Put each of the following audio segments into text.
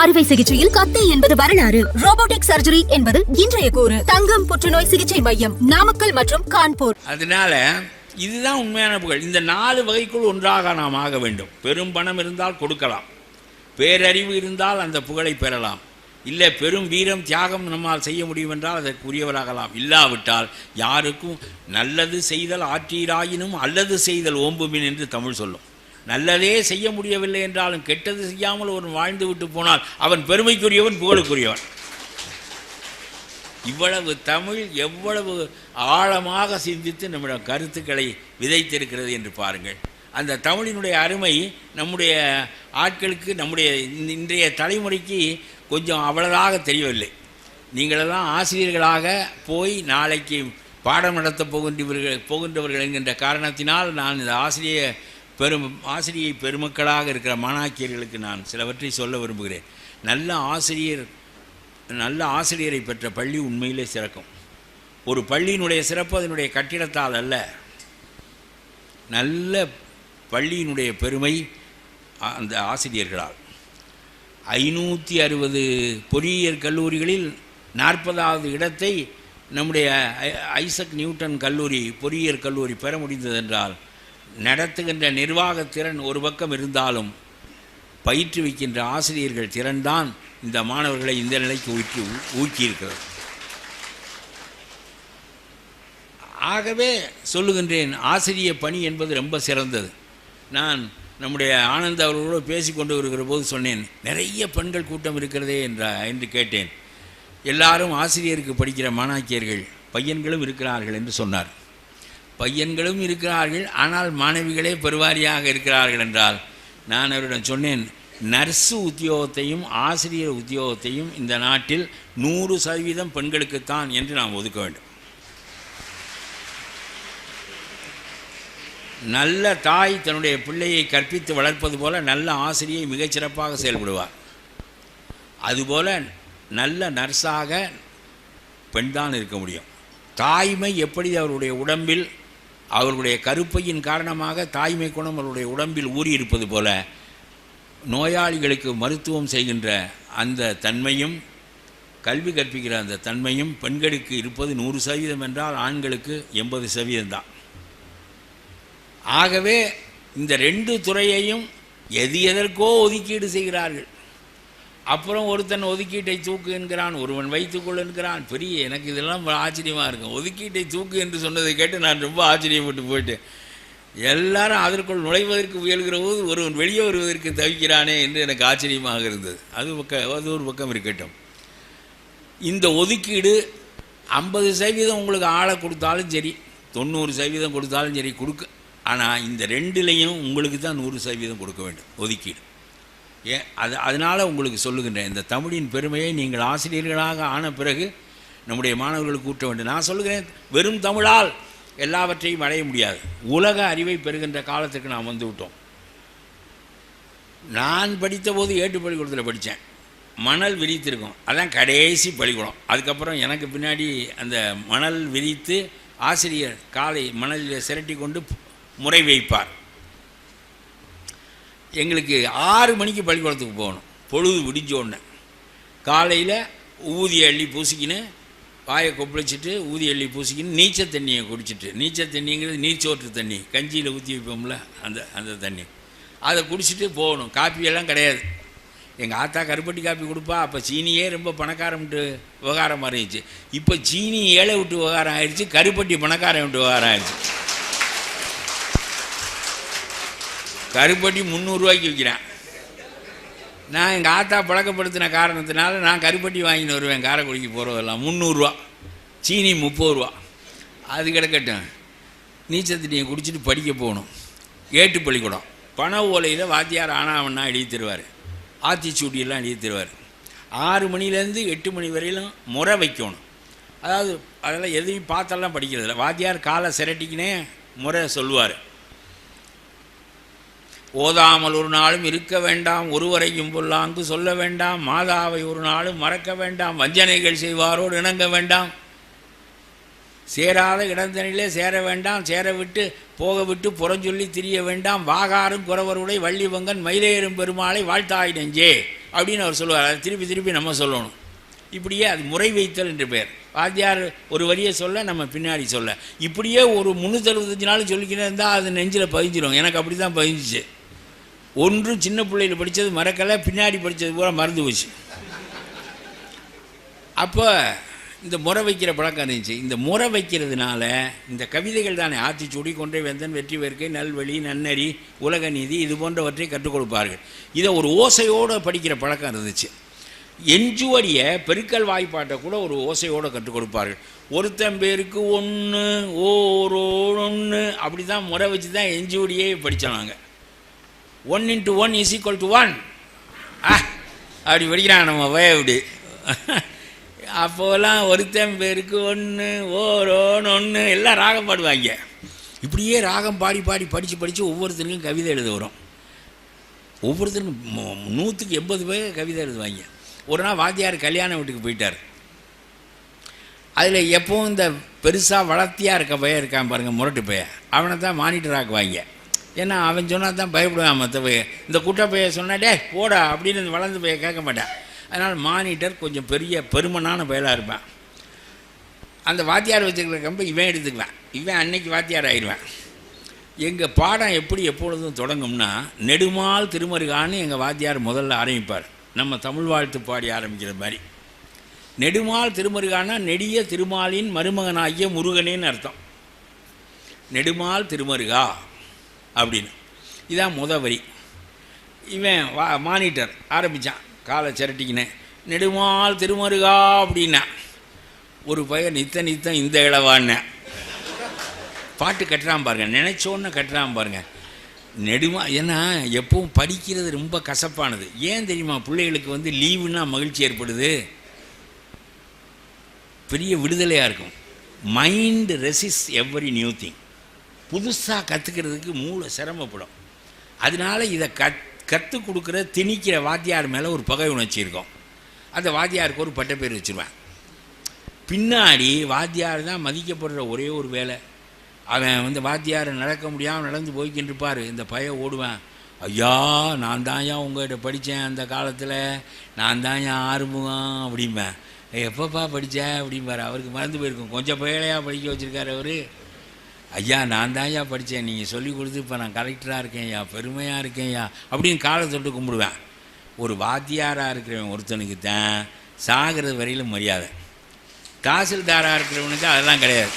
அறுவை சிகிச்சையில் கத்தை என்பது வரலாறு. ரோபோட்டிக் சர்ஜரி என்பது இன்றைய கூறு. தங்கம் புற்றுநோய் சிகிச்சை மையம் நாமக்கல் மற்றும் கான்பூர். அதனால இதுதான் உண்மையான புகழ். இந்த நாலு வகைக்குள் ஒன்றாக நாம் ஆக வேண்டும். பெரும் பணம் இருந்தால் கொடுக்கலாம். பேரறிவு இருந்தால் அந்த புகழை பெறலாம். இல்லை பெரும் வீரம் தியாகம் நம்மால் செய்ய முடியும் என்றால் அதற்குரியவராகலாம். இல்லாவிட்டால் யாருக்கும் நல்லது செய்தல் ஆற்றீராயினும் அல்லது செய்தல் ஓம்புமின் என்று தமிழ் சொல்லும். நல்லதே செய்ய முடியவில்லை என்றாலும் கெட்டது செய்யாமல் ஒருவன் வாழ்ந்து விட்டு போனால் அவன் பெருமைக்குரியவன் புகழுக்குரியவன். இவ்வளவு தமிழ் எவ்வளவு ஆழமாக சிந்தித்து நம்மிடம் கருத்துக்களை விதைத்திருக்கிறது என்று பாருங்கள். அந்த தமிழினுடைய அருமை நம்முடைய ஆட்களுக்கு நம்முடைய இன்றைய தலைமுறைக்கு கொஞ்சம் அவ்வளவாக தெரியவில்லை. நீங்களெல்லாம் ஆசிரியர்களாக போய் நாளைக்கு பாடம் நடத்தப் போகின்றவர்கள் போகின்றவர்கள் என்கின்ற காரணத்தினால் நான் இந்த ஆசிரிய பெரும் ஆசிரியை பெருமக்களாக இருக்கிற மாணாக்கியர்களுக்கு நான் சிலவற்றை சொல்ல விரும்புகிறேன். நல்ல ஆசிரியர் நல்ல ஆசிரியரை பெற்ற பள்ளி உண்மையிலே சிறக்கும். ஒரு பள்ளியினுடைய சிறப்பு அதனுடைய கட்டிடத்தால் அல்ல. நல்ல பள்ளியினுடைய பெருமை அந்த ஆசிரியர்களால். ஐநூற்றி அறுபது பொறியியல் கல்லூரிகளில் நாற்பதாவது இடத்தை நம்முடைய ஐசக் நியூட்டன் கல்லூரி பொறியியல் கல்லூரி பெற முடிந்ததென்றால் நடத்துகின்ற நிர்வாகத் திறன் ஒரு பக்கம் இருந்தாலும் பயிற்றுவிக்கின்ற ஆசிரியர்கள் திறன்தான் இந்த மாணவர்களை இந்த நிலைக்கு ஊக்கி ஊக்கியிருக்கிறது. ஆகவே சொல்லுகின்றேன் ஆசிரிய பணி என்பது ரொம்ப சிறந்தது. நான் நம்முடைய ஆனந்த் அவர்களோடு பேசி கொண்டு வருகிற போது சொன்னேன் நிறைய பெண்கள் கூட்டம் இருக்கிறதே என்ற என்று கேட்டேன். எல்லாரும் ஆசிரியருக்கு படிக்கிற மாணாக்கியர்கள் பையன்களும் இருக்கிறார்கள் என்று சொன்னார். பையன்களும் இருக்கிறார்கள் ஆனால் மாணவிகளே பெருவாரியாக இருக்கிறார்கள் என்றால் நான் அவரிடம் சொன்னேன் நர்ஸு உத்தியோகத்தையும் ஆசிரியர் உத்தியோகத்தையும் இந்த நாட்டில் நூறு சதவீதம் பெண்களுக்குத்தான் என்று நாம் ஒதுக்க வேண்டும். நல்ல தாய் தன்னுடைய பிள்ளையை கற்பித்து வளர்ப்பது போல நல்ல ஆசிரியை மிகச்சிறப்பாக செயல்படுவார். அதுபோல நல்ல நர்ஸாக பெண்தான் இருக்க முடியும். தாய்மை எப்படி அவருடைய உடம்பில் அவர்களுடைய கருப்பையின் காரணமாக தாய்மை குணம் அவருடைய உடம்பில் ஊறியிருப்பது போல நோயாளிகளுக்கு மருத்துவம் செய்கின்ற அந்த தன்மையும் கல்வி கற்பிக்கிற அந்த தன்மையும் பெண்களுக்கு இருப்பது நூறு சதவீதம் என்றால் ஆண்களுக்கு எண்பது சதவீதம்தான் ஆகவே இந்த ரெண்டு துறையையும் எது எதற்கோ ஒதுக்கீடு செய்கிறார்கள். அப்புறம் ஒருத்தன் ஒதுக்கீட்டை தூக்கு என்கிறான் ஒருவன் வைத்துக்கொள் என்கிறான். பெரிய எனக்கு இதெல்லாம் ஆச்சரியமாக இருக்கும் ஒதுக்கீட்டை தூக்கு என்று சொன்னதை கேட்டு நான் ரொம்ப ஆச்சரியப்பட்டு போயிட்டேன். எல்லாரும் அதற்குள் நுழைவதற்கு முயல்கிற போது ஒருவன் வெளியே வருவதற்கு தவிக்கிறானே என்று எனக்கு ஆச்சரியமாக இருந்தது. அது பக்க அது ஒரு பக்கம் இருக்கட்டும். இந்த ஒதுக்கீடு ஐம்பது சதவீதம் உங்களுக்கு ஆளை கொடுத்தாலும் சரி தொண்ணூறு சதவீதம் கொடுத்தாலும் சரி கொடுக்க ஆனால் இந்த ரெண்டுலேயும் உங்களுக்கு தான் நூறு சதவீதம் கொடுக்க வேண்டும் ஒதுக்கீடு. ஏ அது அதனால் உங்களுக்கு சொல்லுகின்றேன் இந்த தமிழின் பெருமையை நீங்கள் ஆசிரியர்களாக ஆன பிறகு நம்முடைய மாணவர்களுக்கு கூட்ட வேண்டும். நான் சொல்லுகிறேன் வெறும் தமிழால் எல்லாவற்றையும் அடைய முடியாது. உலக அறிவை பெறுகின்ற காலத்துக்கு நாம் வந்து விட்டோம். நான் படித்த போது ஏட்டு பள்ளிக்கூடத்தில் படித்தேன். மணல் விரித்திருக்கும். அதான் கடைசி பள்ளிக்கூடம். அதுக்கப்புறம் எனக்கு பின்னாடி அந்த மணல் விரித்து ஆசிரியர் காலை மணலில் சிரட்டி கொண்டு முறை வைப்பார். எங்களுக்கு ஆறு மணிக்கு பள்ளிக்கூடத்துக்கு போகணும். பொழுது விடிஞ்ச உடனே. காலையில் ஊதி அள்ளி பூசிக்கின்னு வாயை கொப்பளிச்சிட்டு ஊதி அள்ளி பூசிக்கின்னு நீச்சல் தண்ணியை குடிச்சிட்டு. நீச்சல் தண்ணிங்கிறது நீச்சோற்று தண்ணி. கஞ்சியில் ஊற்றி வைப்போம்ல அந்த அந்த தண்ணி. அதை குடிச்சிட்டு போகணும். காப்பியெல்லாம் கிடையாது. எங்கள் ஆத்தா கருப்பட்டி காப்பி கொடுப்பா. அப்போ சீனியே ரொம்ப பணக்காரம்ட்டு விவகாரம் இருந்துச்சு இப்போ சீனி ஏழை விட்டு விவகாரம் ஆயிடுச்சு கருப்பட்டி பணக்காரன் விட்டு விவகாரம் ஆயிடுச்சு. கருப்பட்டி முந்நூறுரூவாய்க்கு விற்கிறேன். நான் எங்கள் ஆத்தா பழக்கப்படுத்தின காரணத்தினால நான் கருப்பட்டி வாங்கின்னு வருவேன் காரைக்குடிக்கு போகிறதெல்லாம் முந்நூறுரூவா சீனி முப்பது ரூபா அது கிடக்கட்டும். நீச்சல் தண்ணியை குடிச்சிட்டு படிக்க போகணும். ஏட்டு பள்ளிக்கூடம். பண ஓலையில் வாத்தியார் ஆனாவண்ணா எழுதி தருவார் ஆத்திச்சூடியெல்லாம் எழுதி தருவார் ஆறு மணிலேருந்து எட்டு மணி வரையிலும் முறை வைக்கணும். அதாவது அதெல்லாம் எதையும் பார்த்தெல்லாம் படிக்கிறதில்ல. வாத்தியார் காலை சிரட்டிக்கினே முறை சொல்லுவார். ஓதாமல் ஒரு நாளும் இருக்க வேண்டாம் ஒருவரையும் பொல்லாங்கு சொல்ல வேண்டாம் மாதாவை ஒரு நாளும் மறக்க வேண்டாம் வஞ்சனைகள் செய்வாரோடு இணங்க வேண்டாம். சேராத இடந்தனிலே சேர வேண்டாம் சேர விட்டு போக விட்டு புறஞ்சொல்லி திரிய வேண்டாம் வாகாரும் குறவருடைய வள்ளிவங்கன் மயிலேறும் பெருமாளை வாழ்த்தாய் நெஞ்சே அப்படின்னு அவர் சொல்லுவார். அதை திருப்பி திருப்பி நம்ம சொல்லணும். இப்படியே அது முறை வைத்தல் என்று பெயர். வாத்தியார் ஒரு வரியை சொல்ல நம்ம பின்னாடி சொல்ல. இப்படியே ஒரு முந்நூற்றறுபத்தஞ்சு நாள் சொல்லிக்கிட்டே இருந்தால் அது நெஞ்சில் பதிஞ்சிடும் எனக்கு அப்படி தான் பதிஞ்சிச்சு. ஒன்றும் சின்ன பிள்ளையில் படித்தது மறக்கலை பின்னாடி படித்தது பூரா மறந்து போச்சு. அப்போ இந்த முறை வைக்கிற பழக்கம் இருந்துச்சு. இந்த முறை வைக்கிறதுனால இந்த கவிதைகள் தானே ஆத்திச்சூடி கொன்றை வேந்தன் வெற்றி வேர்க்கை நல்வழி நன்னறி உலக நீதி இது போன்றவற்றை கற்றுக் கொடுப்பார்கள். இதை ஒரு ஓசையோடு படிக்கிற பழக்கம் இருந்துச்சு. எஞ்சுவடிய பெருக்கல் வாய்ப்பாட்டை கூட ஒரு ஓசையோடு கற்றுக் கொடுப்பார்கள். ஒருத்தன் பேருக்கு ஒன்று ஓரோ ஒன்று அப்படி தான் முறை வச்சு தான் எஞ்சுவடியே படித்தோம் நாங்கள் one into one is equal to one ஆ அப்படி படிக்கிறான் நம்ம வயவுடு அப்போலாம் ஒருத்தன் பேருக்கு ஒன்று ஓரோன்னு ஒன்று எல்லாம் ராகம் பாடுவாங்க. இப்படியே ராகம் பாடி பாடி படித்து படித்து ஒவ்வொருத்தருக்கும் கவிதை எழுத வரும். ஒவ்வொருத்தருக்கும் நூற்றுக்கு எண்பது பேர் கவிதை எழுதுவாங்க. ஒரு நாள் வாத்தியார் கல்யாண வீட்டுக்கு போயிட்டார். அதில் எப்போவும் இந்த பெருசாக வளர்த்தியாக இருக்க பையன் இருக்கான் பாருங்கள் முரட்டு பையன். அவனை தான் மானிட்டர் ஆக்குவாங்க. ஏன்னா அவன் சொன்னால் தான் பயப்படுவான் மற்ற பைய இந்த குட்டை பைய சொன்னா டே போடா அப்படின்னு இந்த வளர்ந்த கேட்க மாட்டான் அதனால் மானிட்டர் கொஞ்சம் பெரிய பெருமனான பயலாக இருப்பான். அந்த வாத்தியார் வச்சுருக்கிற கம்பை இவன் எடுத்துக்குவேன். இவன் அன்னைக்கு வாத்தியார் ஆயிடுவேன். எங்கள் பாடம் எப்படி எப்பொழுதும் தொடங்கும்னா நெடுமால் திருமருகான்னு எங்கள் வாத்தியார் முதல்ல ஆரம்பிப்பார். நம்ம தமிழ் வாழ்த்து பாடி ஆரம்பிக்கிற மாதிரி. நெடுமால் திருமருகானா நெடிய திருமாலின் மருமகனாகிய முருகனேன்னு அர்த்தம். நெடுமால் திருமருகா அப்படின்னு. இதான் முத வரி. இவன் வா மானிட்டர் ஆரம்பித்தான் காலை சிரட்டிக்கினேன் நெடுமால் திருமருகா அப்படின்னா. ஒரு பையன் நித்த நித்தம் இந்த இளவான்னு. பாட்டு கட்டுறான் பாருங்க நினைச்சோன்னு கட்டுறான் பாருங்க. நெடுமா ஏன்னா எப்பவும் படிக்கிறது ரொம்ப கசப்பானது. ஏன் தெரியுமா பிள்ளைகளுக்கு வந்து லீவுன்னா மகிழ்ச்சி ஏற்படுது? பெரிய விடுதலையாக இருக்கும். Mind resists every new thing புதுசாக கற்றுக்கிறதுக்கு மூளை சிரமப்படும். அதனால இதை கத் கற்றுக் கொடுக்குற திணிக்கிற வாத்தியார் மேலே ஒரு பகை உணர்ச்சி இருக்கும். அந்த வாத்தியாருக்கு ஒரு பட்டப்பேர் வச்சுருவேன். பின்னாடி வாத்தியார் தான் மதிக்கப்படுற ஒரே ஒரு வேலை. அவன் வந்து வாத்தியார் நடக்க முடியாமல் நடந்து போய்க்கிட்டு இருப்பார் இந்த பய ஓடுவேன். ஐயா நான் தான் ஏன் உங்கள்கிட்ட படித்தேன் அந்த காலத்தில். நான் தான் ஏன் ஆறுமுகம் அப்படிம்பேன். எப்பப்பா படித்தேன் அப்படிம்பார். அவருக்கு மறந்து போயிருக்கும். கொஞ்சம் பயலையாக படிக்க வச்சுருக்காரு அவர். ஐயா நான் தான் ஐயா படித்தேன் நீங்கள் சொல்லி கொடுத்து இப்போ நான் கலெக்டராக இருக்கேன்யா பெருமையாக இருக்கேன்யா அப்படின்னு காலை தொட்டு கும்பிடுவேன். ஒரு வாத்தியாராக இருக்கிறவன் ஒருத்தனுக்கு தான் சாகிறது வரையிலும் மரியாதை. தாசில்தாராக இருக்கிறவனுக்கு அதெல்லாம் கிடையாது.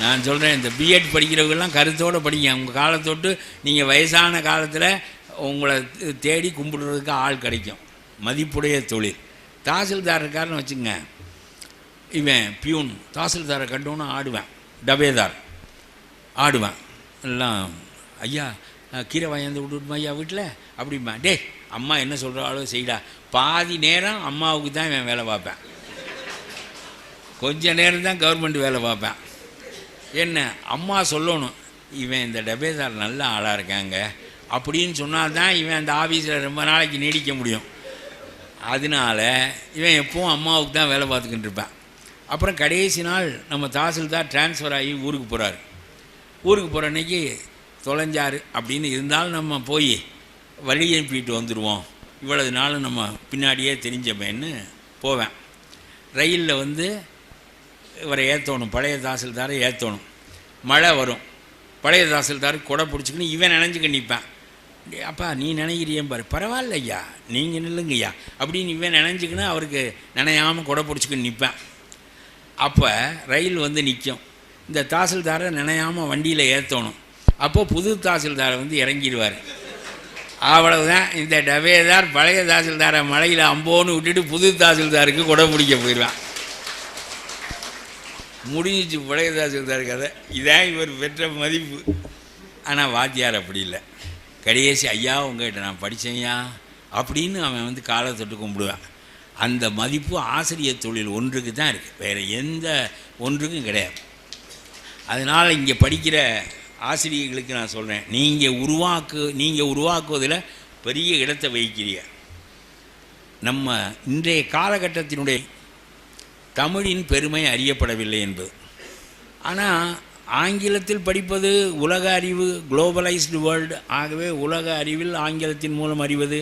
நான் சொல்கிறேன் இந்த பிஎட் படிக்கிறவங்கெல்லாம் கருத்தோடு படிங்க. உங்கள் காலத்தொட்டு நீங்கள் வயசான காலத்தில் உங்களை தேடி கும்பிடுறதுக்கு ஆள் கிடைக்கும். மதிப்புடைய தொழில். தாசில்தார் இருக்காருன்னு வச்சுங்க இவன் பியூன். தாசில்தாரை கண்டோன்னு ஆடுவேன். டபேதார். ஆடுவேன். எல்லாம் ஐயா கீரை வாங்கி விட்டுமா ஐயா வீட்டில் அப்படிம்பா. டேய் அம்மா என்ன சொல்கிறாளோ செய்டா. பாதி நேரம் அம்மாவுக்கு தான் இவன் வேலை பார்ப்பேன். கொஞ்ச நேரம் தான் கவர்மெண்ட் வேலை பார்ப்பேன். என்ன அம்மா சொல்லணும் இவன் இந்த டபேதார் நல்ல ஆளாக இருக்காங்க. அப்படின்னு சொன்னால் தான் இவன் அந்த ஆஃபீஸில் ரொம்ப நாளைக்கு நீடிக்க முடியும். அதனால இவன் எப்பவும் அம்மாவுக்கு தான் வேலை பார்த்துக்கிட்டு இருப்பான். அப்புறம் கடைசி நாள் நம்ம தாசில்தார் ட்ரான்ஸ்ஃபர் ஆகி ஊருக்கு போகிறாரு ஊருக்கு போகிற அன்னைக்கு தொலைஞ்சாரு அப்படின்னு இருந்தாலும் நம்ம போய் வழி அனுப்பிட்டு வந்துடுவோம் இவ்வளவு நாளும் நம்ம பின்னாடியே தெரிஞ்சவன்னு போவேன். ரயிலில் வந்து இவரை ஏற்றணும் பழைய தாசில்தாரை ஏற்றணும் மழை வரும். பழைய தாசில்தார் கொடை பிடிச்சிக்கின்னு இவன் நினைஞ்சுக்க நிற்பான். அப்பா நீ நினைக்கிறியே பாரு. பரவாயில்ல ஐயா நீங்கள் நில்லுங்கய்யா அப்படின்னு இவன் நினைஞ்சுக்கின்னு அவருக்கு நினையாமல் கொடை பிடிச்சிக்கின்னு நிற்பேன். அப்போ ரயில் வந்து நிற்கும். இந்த தாசில்தாரை நினையாமல் வண்டியில் ஏற்றணும் அப்போது புது தாசில்தாரை வந்து இறங்கிடுவார். அவ்வளவுதான். இந்த டபேதார் பழைய தாசில்தாரை மலையில் அம்போன்னு விட்டுட்டு புது தாசில்தாருக்கு கொடை பிடிக்க போயிடுவான். முடிஞ்சிச்சு பழைய தாசில்தார் கதை. இதான் இவர் பெற்ற மதிப்பு. ஆனால் வாத்தியார் அப்படி இல்லை. கடைசி ஐயா உங்ககிட்ட நான் படித்தேன்யா அப்படின்னு அவன் வந்து காலை தொட்டு கும்பிடுவான். அந்த மதிப்பு ஆசிரியர் தொழில் ஒன்றுக்கு தான் இருக்குது வேறு எந்த ஒன்றுக்கும் கிடையாது. அதனால் இங்கே படிக்கிற ஆசிரியர்களுக்கு நான் சொல்கிறேன் நீங்கள் உருவாக்கு நீங்கள் உருவாக்குவதில் பெரிய இடத்தை வகிக்கிறீங்க. நம்ம இன்றைய காலகட்டத்தினுடைய தமிழின் பெருமை அறியப்படவில்லை என்பது. ஆனால் ஆங்கிலத்தில் படிப்பது உலக அறிவு குளோபலைஸ்டு வேர்ல்டு ஆகவே உலக அறிவில் ஆங்கிலத்தின் மூலம் அறிவது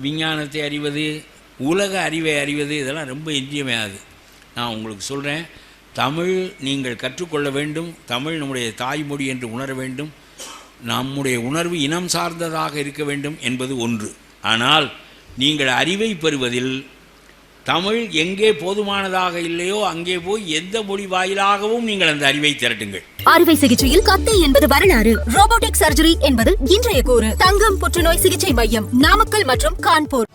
விஞ்ஞானத்தை அறிவது உலக அறிவை அறிவது இதெல்லாம் ரொம்ப இன்றியமையாது நான் உங்களுக்கு சொல்கிறேன் தமிழ் நீங்கள் கற்றுக்கொள்ள வேண்டும். தமிழ் நம்முடைய தாய்மொழி என்று உணர வேண்டும். நம்முடைய உணர்வு இனம் சார்ந்ததாக இருக்க வேண்டும் என்பது ஒன்று. ஆனால் நீங்கள் அறிவை பெறுவதில் தமிழ் எங்கே போதுமானதாக இல்லையோ அங்கே போய் எந்த மொழி வாயிலாகவும் நீங்கள் அந்த அறிவை திரட்டுங்கள். அறுவை சிகிச்சையில் கத்தை என்பது வரலாறு. ரோபோட்டிக் சர்ஜரி என்பது இன்றைய கூறு. தங்கம் புற்றுநோய் சிகிச்சை மையம் நாமக்கல் மற்றும் கான்பூர்.